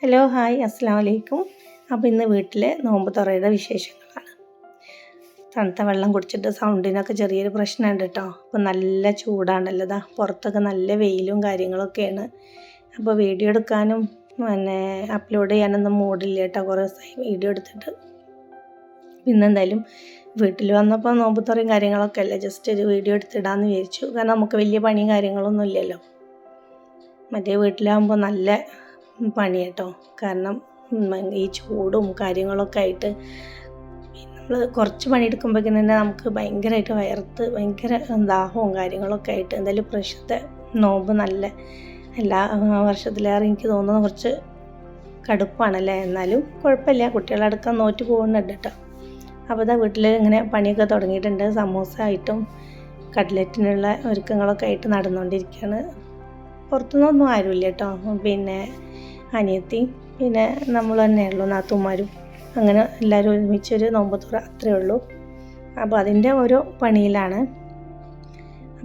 Hello hi അസ്സാം വലൈക്കും അപ്പോൾ ഇന്ന് വീട്ടിലെ നോമ്പ് തുറയുടെ വിശേഷങ്ങളാണ്. തണുത്ത വെള്ളം കുടിച്ചിട്ട് സൗണ്ടിനൊക്കെ ചെറിയൊരു പ്രശ്നമുണ്ട് കേട്ടോ അപ്പോൾ നല്ല ചൂടാണല്ലോ ഇതാ പുറത്തൊക്കെ നല്ല വെയിലും കാര്യങ്ങളൊക്കെയാണ്. അപ്പോൾ വീഡിയോ എടുക്കാനും പിന്നെ അപ്ലോഡ് ചെയ്യാനൊന്നും മൂടില്ല കേട്ടോ കുറേ ദിവസമായി വീഡിയോ എടുത്തിട്ട്. പിന്നെന്തായാലും വീട്ടിൽ വന്നപ്പോൾ നോമ്പ് തുറയും കാര്യങ്ങളൊക്കെ അല്ലേ ജസ്റ്റ് ഒരു വീഡിയോ എടുത്തിടാമെന്ന് വിചാരിച്ചു. കാരണം നമുക്ക് വലിയ പണിയും കാര്യങ്ങളൊന്നും ഇല്ലല്ലോ. മറ്റേ വീട്ടിലാകുമ്പോൾ നല്ല പണി കേട്ടോ കാരണം ഈ ചൂടും കാര്യങ്ങളൊക്കെ ആയിട്ട് നമ്മൾ കുറച്ച് പണിയെടുക്കുമ്പോഴേക്കും തന്നെ നമുക്ക് ഭയങ്കരമായിട്ട് വയർത്ത് ഭയങ്കര ദാഹവും കാര്യങ്ങളൊക്കെ ആയിട്ട് എന്തായാലും പ്രശ്നത്തെ നോമ്പ് നല്ല എല്ലാ വർഷത്തിലേറെ എനിക്ക് തോന്നുന്നത് കുറച്ച് കടുപ്പാണല്ലേ. എന്നാലും കുഴപ്പമില്ല. കുട്ടികളടക്കം നോറ്റ് പോകുന്നുണ്ട് കേട്ടോ. അപ്പോൾ ഇതാ വീട്ടിൽ ഇങ്ങനെ പണിയൊക്കെ തുടങ്ങിയിട്ടുണ്ട്. സമൂസ ആയിട്ടും കട്ട്ലറ്റിനുള്ള ഒരുക്കങ്ങളൊക്കെ ആയിട്ട് നടന്നുകൊണ്ടിരിക്കുകയാണ്. പുറത്തുനിന്നൊന്നും ആരുമില്ല കേട്ടോ. പിന്നെ അനിയത്തി പിന്നെ നമ്മൾ തന്നെയുള്ളൂ നാത്തുമാരും അങ്ങനെ എല്ലാവരും ഒരുമിച്ചൊരു നോമ്പ് തുറ അത്രയേ ഉള്ളൂ. അപ്പോൾ അതിന്റെ ഓരോ പണിയിലാണ്.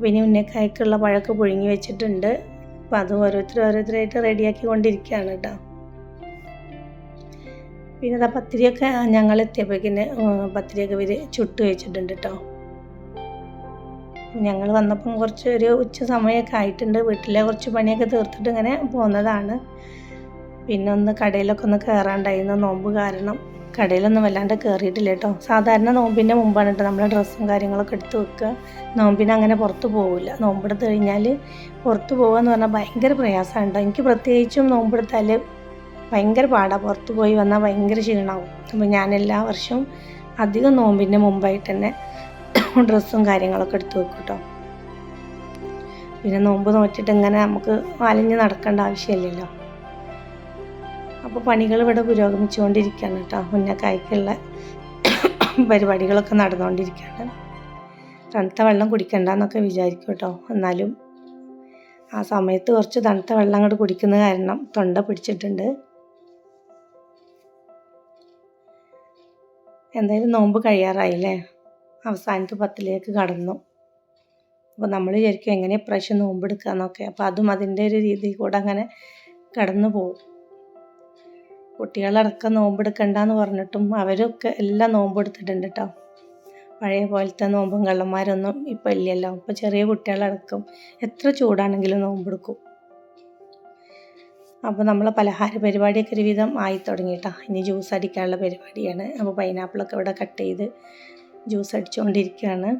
പിന്നെ ഉന്നക്കായ്ക്കുള്ള പഴമൊക്കെ പുഴുങ്ങി വെച്ചിട്ടുണ്ട്. അപ്പം അത് ഓരോരുത്തർ ഓരോരുത്തരായിട്ട് റെഡിയാക്കി കൊണ്ടിരിക്കുകയാണ് കേട്ടോ. പിന്നെ അതാ പത്തിരിയൊക്കെ ഞങ്ങൾ എത്തിയപ്പോഴേക്കിന് പത്തിരിയൊക്കെ ഇവർ ചുട്ട് വെച്ചിട്ടുണ്ട് കേട്ടോ. ഞങ്ങൾ വന്നപ്പം കുറച്ച് ഒരു ഉച്ച സമയമൊക്കെ ആയിട്ടുണ്ട്. വീട്ടിലെ കുറച്ച് പണിയൊക്കെ തീർത്തിട്ട് ഇങ്ങനെ പോകുന്നതാണ് പിന്നെ ഒന്ന് കടയിലൊക്കെ ഒന്ന് കയറാണ്ടായിരുന്നു നോമ്പ് കാരണം കടയിലൊന്നും വല്ലാണ്ട് കയറിയിട്ടില്ല കേട്ടോ സാധാരണ നോമ്പിന്റെ മുമ്പാണ് കേട്ടോ നമ്മൾ ഡ്രസ്സും കാര്യങ്ങളൊക്കെ എടുത്ത് വെക്കുക. നോമ്പിന് അങ്ങനെ പുറത്ത് പോവില്ല. നോമ്പെടുത്ത് കഴിഞ്ഞാൽ പുറത്ത് പോകുക എന്ന് പറഞ്ഞാൽ ഭയങ്കര പ്രയാസമാണ് കേട്ടോ. എനിക്ക് പ്രത്യേകിച്ചും നോമ്പെടുത്താൽ ഭയങ്കര പാടാണ് പുറത്ത് പോയി വന്നാൽ ഭയങ്കര ക്ഷീണമാവും അപ്പോൾ ഞാൻ എല്ലാ വർഷവും അധികം നോമ്പിന്റെ മുമ്പായിട്ട് തന്നെ ഡ്രസ്സും കാര്യങ്ങളൊക്കെ എടുത്ത് വെക്കും കേട്ടോ. പിന്നെ നോമ്പ് നോറ്റിട്ട് ഇങ്ങനെ നമുക്ക് അലഞ്ഞ് നടക്കേണ്ട ആവശ്യമില്ലല്ലോ. അപ്പോൾ പണികൾ ഇവിടെ പുരോഗമിച്ചുകൊണ്ടിരിക്കുകയാണ് കേട്ടോ. മുന്നക്കായ്ക്കുള്ള പരിപാടികളൊക്കെ നടന്നുകൊണ്ടിരിക്കുകയാണ്. തണുത്ത വെള്ളം കുടിക്കണ്ടെന്നൊക്കെ വിചാരിക്കും കേട്ടോ. എന്നാലും ആ സമയത്ത് കുറച്ച് തണുത്ത വെള്ളം അങ്ങോട്ട് കുടിക്കുന്ന കാരണം തൊണ്ട പിടിച്ചിട്ടുണ്ട്. എന്തായാലും നോമ്പ് കഴിയാറായില്ലേ? അവസാനത്തെ പത്തിലേക്ക് കടന്നു. അപ്പോൾ നമ്മൾ വിചാരിക്കും എങ്ങനെ ഇപ്രാവശ്യം നോമ്പെടുക്കുക എന്നൊക്കെ അപ്പോൾ അതും അതിന്റെ ഒരു രീതിയിൽ കൂടെ അങ്ങനെ കടന്നു പോകും. കുട്ടികളടക്കം നോമ്പെടുക്കണ്ടെന്ന് പറഞ്ഞിട്ടും അവരൊക്കെ എല്ലാം നോമ്പെടുത്തിട്ടുണ്ട് കേട്ടോ പഴയ പോലത്തെ നോമ്പും കള്ളന്മാരൊന്നും ഇപ്പം ഇല്ലല്ലോ. ഇപ്പം ചെറിയ കുട്ടികളടക്കം എത്ര ചൂടാണെങ്കിലും നോമ്പെടുക്കും. അപ്പോൾ നമ്മളെ പലഹാര പരിപാടിയൊക്കെ ഒരുവിധം ആയി തുടങ്ങിയിട്ടാ ഇനി ജ്യൂസ് അടിക്കാനുള്ള പരിപാടിയാണ്. അപ്പോൾ പൈനാപ്പിളൊക്കെ ഇവിടെ കട്ട് ചെയ്ത് ജ്യൂസ് അടിച്ചുകൊണ്ടിരിക്കുകയാണ്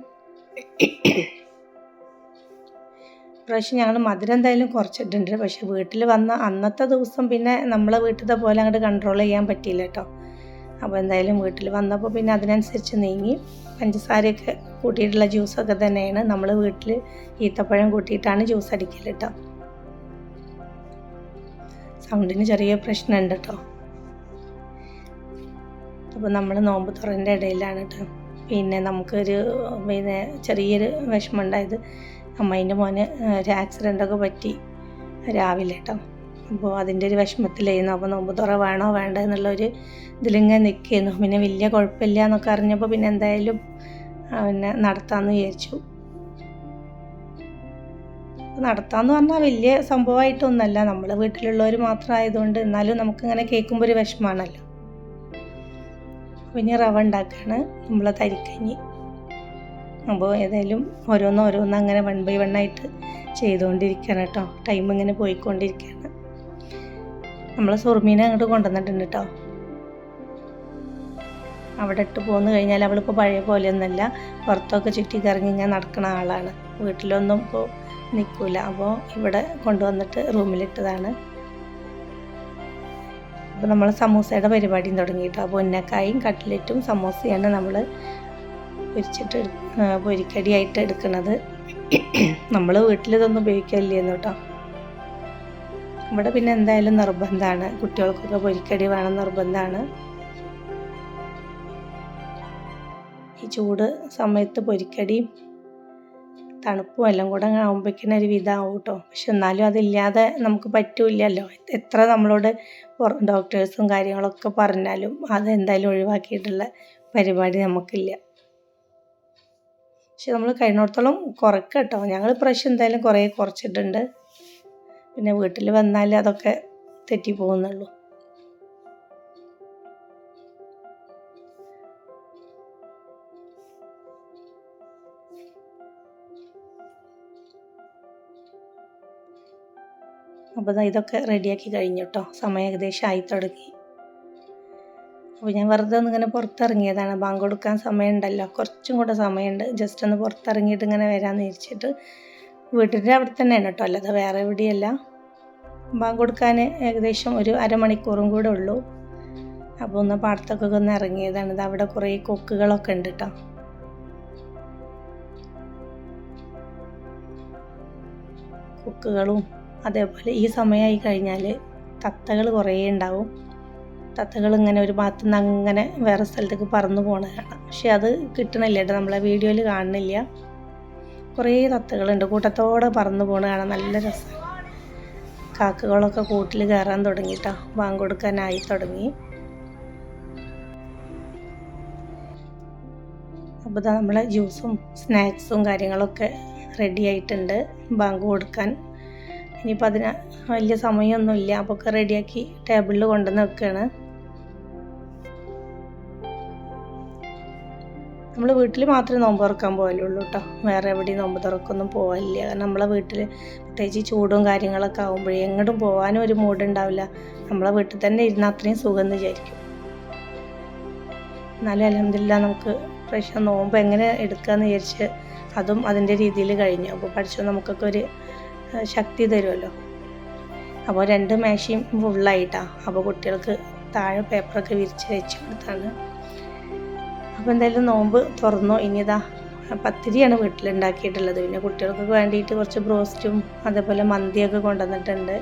പ്രാവശ്യം ഞങ്ങൾ മധുരം എന്തായാലും കുറച്ചിട്ടുണ്ട് പക്ഷേ വീട്ടിൽ വന്ന അന്നത്തെ ദിവസം പിന്നെ നമ്മളെ വീട്ടിലത്തെ പോലെ അങ്ങോട്ട് കൺട്രോൾ ചെയ്യാൻ പറ്റിയില്ല കേട്ടോ അപ്പോൾ എന്തായാലും വീട്ടിൽ വന്നപ്പോൾ പിന്നെ അതിനനുസരിച്ച് നീങ്ങി പഞ്ചസാരയൊക്കെ കൂട്ടിയിട്ടുള്ള ജ്യൂസൊക്കെ തന്നെയാണ് നമ്മൾ വീട്ടിൽ ഈത്തപ്പഴം കൂട്ടിയിട്ടാണ് ജ്യൂസ് അടിക്കൽ കേട്ടോ സൗണ്ടിന് ചെറിയ പ്രശ്നമുണ്ട് കേട്ടോ അപ്പോൾ നമ്മൾ നോമ്പ് തുറന്റെ ഇടയിലാണ് കേട്ടോ പിന്നെ നമുക്കൊരു പിന്നെ ചെറിയൊരു വിഷമം ഉണ്ടായത്. അമ്മേന്റെ മോന് ഒരു ആക്സിഡന്റൊക്കെ പറ്റി രാവിലെ കേട്ടോ അപ്പോൾ അതിന്റെ ഒരു വിഷമത്തിലായിരുന്നു. അപ്പോൾ നോമ്പ് തുറ വേണോ വേണ്ട എന്നുള്ളൊരു ഇതിലിങ്ങനെ നിൽക്കുന്നു പിന്നെ വലിയ കുഴപ്പമില്ല എന്നൊക്കെ അറിഞ്ഞപ്പോൾ പിന്നെ എന്തായാലും പിന്നെ നടത്താമെന്ന് വിചാരിച്ചു. നടത്താമെന്ന് പറഞ്ഞാൽ വലിയ സംഭവമായിട്ടൊന്നുമല്ല നമ്മൾ വീട്ടിലുള്ളവർ മാത്രം ആയതുകൊണ്ട് എന്നാലും നമുക്കിങ്ങനെ കേൾക്കുമ്പോൾ ഒരു വിഷമമാണല്ലോ പിന്നെ റവ ഉണ്ടാക്കുകയാണ് നമ്മളെ തരിക്കഞ്ഞി. അപ്പോൾ ഏതായാലും ഓരോന്ന് ഓരോന്ന് അങ്ങനെ വൺ ബൈ വൺ ആയിട്ട് ചെയ്തുകൊണ്ടിരിക്കുകയാണ് കേട്ടോ. ടൈം ഇങ്ങനെ പോയിക്കൊണ്ടിരിക്കുകയാണ് നമ്മളെ സുറുമീനെ അങ്ങോട്ട് കൊണ്ടുവന്നിട്ടുണ്ട് കേട്ടോ. അവിടെ ഇട്ട് പോന്നു കഴിഞ്ഞാൽ അവളിപ്പോൾ പഴയ പോലെയൊന്നുമല്ല. പുറത്തൊക്കെ ചുറ്റി കറങ്ങി ഇങ്ങനെ നടക്കുന്ന ആളാണ്. വീട്ടിലൊന്നും ഇപ്പോൾ നിൽക്കില്ല അപ്പോൾ ഇവിടെ കൊണ്ടുവന്നിട്ട് റൂമിലിട്ടതാണ് അപ്പോൾ നമ്മൾ സമൂസയുടെ പരിപാടിയും തുടങ്ങി കേട്ടോ. ഉന്നക്കായും കട്ട്ലറ്റും സമൂസയാണ് നമ്മൾ പൊരിച്ചിട്ട് പൊരിക്കടിയായിട്ട് എടുക്കുന്നത് നമ്മൾ വീട്ടിൽ ഇതൊന്നും ഉപയോഗിക്കില്ലെന്ന് കേട്ടോ ഇവിടെ പിന്നെ എന്തായാലും നിർബന്ധമാണ് കുട്ടികൾക്കൊക്കെ പൊരിക്കടി വേണം നിർബന്ധമാണ് ഈ ചൂട് സമയത്ത് പൊരിക്കടിയും തണുപ്പും എല്ലാം കൂടെ ആകുമ്പോഴേക്കും ഒരു വിധമാവും കേട്ടോ പക്ഷെ എന്നാലും അതില്ലാതെ നമുക്ക് പറ്റൂലല്ലോ എത്ര നമ്മളോട് ഡോക്ടേഴ്സും കാര്യങ്ങളൊക്കെ പറഞ്ഞാലും അതെന്തായാലും ഒഴിവാക്കിയിട്ടുള്ള പരിപാടി നമുക്കില്ല. പക്ഷെ നമ്മൾ കഴിഞ്ഞിടത്തോളം കുറക്കുക കേട്ടോ. ഞങ്ങൾ പ്രാവശ്യം എന്തായാലും കുറേ കുറച്ചിട്ടുണ്ട്. പിന്നെ വീട്ടിൽ വന്നാൽ അതൊക്കെ തെറ്റി പോകുന്നുള്ളൂ. അപ്പോൾ ഇതൊക്കെ റെഡിയാക്കി കഴിഞ്ഞു കേട്ടോ. സമയം ഏകദേശം ആയി തുടങ്ങി. അപ്പോൾ ഞാൻ വെറുതെ ഒന്ന് ഇങ്ങനെ പുറത്തിറങ്ങിയതാണ്. ബാങ്ക് കൊടുക്കാൻ സമയമുണ്ടല്ലോ. കുറച്ചും കൂടെ സമയമുണ്ട്. ജസ്റ്റ് ഒന്ന് പുറത്തിറങ്ങിയിട്ട് ഇങ്ങനെ വരാമെന്ന് വിചാരിച്ചിട്ട് വീട്ടിന്റെ അവിടെ തന്നെയാണ് കേട്ടോ. അല്ലാതെ വേറെ എവിടെയല്ല. ബാങ്ക് കൊടുക്കാൻ ഏകദേശം ഒരു അരമണിക്കൂറും കൂടെ ഉള്ളൂ. അപ്പോൾ ഒന്ന് പാടത്തൊക്കെ ഒന്ന് ഇറങ്ങിയതാണ്. ഇത് അവിടെ കുറേ കൊക്കുകളൊക്കെ ഉണ്ട് കേട്ടോ. കൊക്കുകളും അതേപോലെ ഈ സമയമായി കഴിഞ്ഞാൽ തത്തകൾ കുറേ ഉണ്ടാവും. തത്തകൾ ഇങ്ങനെ ഒരു ഭാഗത്തു നിന്ന് അങ്ങനെ വേറെ സ്ഥലത്തേക്ക് പറന്നു പോണ കാണാം പക്ഷെ അത് കിട്ടണില്ല കേട്ടോ നമ്മളെ വീഡിയോയിൽ കാണുന്നില്ല. കുറേ തത്തകളുണ്ട് കൂട്ടത്തോടെ പറന്നു പോണ കാണാൻ നല്ല രസം. കാക്കകളൊക്കെ കൂട്ടിൽ കയറാൻ തുടങ്ങിട്ടോ ബാങ്ക് കൊടുക്കാനായി തുടങ്ങി. അപ്പോൾ ഇതാ നമ്മളെ ജ്യൂസും സ്നാക്സും കാര്യങ്ങളൊക്കെ റെഡി ആയിട്ടുണ്ട് ബാങ്ക് കൊടുക്കാൻ. ഇനിയിപ്പോൾ അതിന് വലിയ സമയമൊന്നുമില്ല അപ്പോൾ ഒക്കെ റെഡിയാക്കി ടേബിളിൽ കൊണ്ടുവന്ന് വെക്കുകയാണ് നമ്മൾ വീട്ടിൽ മാത്രമേ നോമ്പ് തുറക്കാൻ പോകലുള്ളൂ കേട്ടോ വേറെ എവിടെയും നോമ്പ് തുറക്കൊന്നും പോകാനില്ല കാരണം നമ്മളെ വീട്ടിൽ പ്രത്യേകിച്ച് ചൂടും കാര്യങ്ങളൊക്കെ ആകുമ്പോഴേ എങ്ങോട്ടും പോകാനും ഒരു മൂഡ് ഉണ്ടാവില്ല. നമ്മളെ വീട്ടിൽ തന്നെ ഇരുന്ന് അത്രയും സുഖം എന്ന് വിചാരിക്കും. എന്നാലും അലഹമില്ല നമുക്ക് പക്ഷെ നോമ്പ് എങ്ങനെ എടുക്കാമെന്ന് വിചാരിച്ച് അതും അതിന്റെ രീതിയിൽ കഴിഞ്ഞു. അപ്പോൾ പഠിച്ചു നമുക്കൊക്കെ ഒരു ശക്തി തരുമല്ലോ അപ്പോൾ രണ്ട് മേശയും ഫുള്ളായിട്ടാണ് അപ്പോൾ കുട്ടികൾക്ക് താഴെ പേപ്പറൊക്കെ വിരിച്ച് വെച്ച് കൊടുത്താണ്. അപ്പോൾ എന്തായാലും നോമ്പ് തുറന്നു. ഇനിതാ പത്തിരിയാണ് വീട്ടിലുണ്ടാക്കിയിട്ടുള്ളത്. പിന്നെ കുട്ടികൾക്കൊക്കെ വേണ്ടിയിട്ട് കുറച്ച് ബ്രോസ്റ്റും അതേപോലെ മന്തിയൊക്കെ കൊണ്ടുവന്നിട്ടുണ്ട്.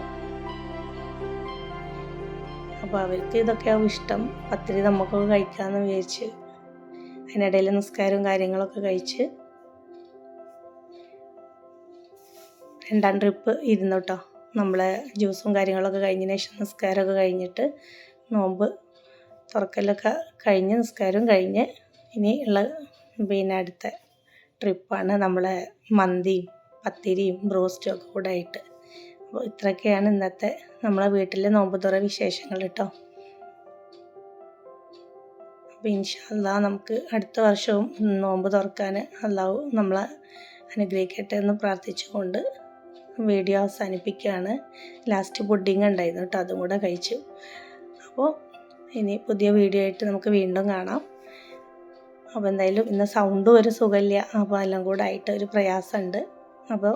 അപ്പോൾ അവർക്ക് ഇതൊക്കെയാവും ഇഷ്ടം. പത്തിരി നമുക്കൊക്കെ കഴിക്കാമെന്ന് വിചാരിച്ച് അതിനിടയിൽ നിസ്കാരവും കാര്യങ്ങളൊക്കെ കഴിച്ച് രണ്ടാം ട്രിപ്പ് ഇരുന്നു കേട്ടോ നമ്മളെ ജ്യൂസും കാര്യങ്ങളൊക്കെ കഴിഞ്ഞതിന് ശേഷം നിസ്കാരമൊക്കെ കഴിഞ്ഞിട്ട് നോമ്പ് തുറക്കലൊക്കെ കഴിഞ്ഞ് നിസ്കാരവും കഴിഞ്ഞ് ഇനി ഉള്ള പിന്നെ അടുത്ത ട്രിപ്പാണ് നമ്മൾ മന്തിയും പത്തിരിയും ബ്രോസ്റ്റും ഒക്കെ കൂടെ ആയിട്ട്. അപ്പോൾ ഇത്രയൊക്കെയാണ് ഇന്നത്തെ നമ്മളെ വീട്ടിലെ നോമ്പ് തുറ വിശേഷങ്ങൾ കേട്ടോ. അപ്പോൾ ഇൻഷാല്ല നമുക്ക് അടുത്ത വർഷവും നോമ്പ് തുറക്കാൻ അള്ളാഹു നമ്മളെ അനുഗ്രഹിക്കട്ടെ എന്ന് പ്രാർത്ഥിച്ചുകൊണ്ട് വീഡിയോ അവസാനിപ്പിക്കുകയാണ്. ലാസ്റ്റ് പുഡിങ് ഉണ്ടായിരുന്നു കേട്ടോ അതും കൂടെ കഴിച്ചു. അപ്പോൾ ഇനി പുതിയ വീഡിയോ ആയിട്ട് നമുക്ക് വീണ്ടും കാണാം. അപ്പോൾ എന്തായാലും ഇന്ന് സൗണ്ടും ഒരു സുഖമില്ല. അപ്പോൾ എല്ലാം കൂടെ ആയിട്ട് ഒരു പ്രയാസമുണ്ട്. അപ്പോൾ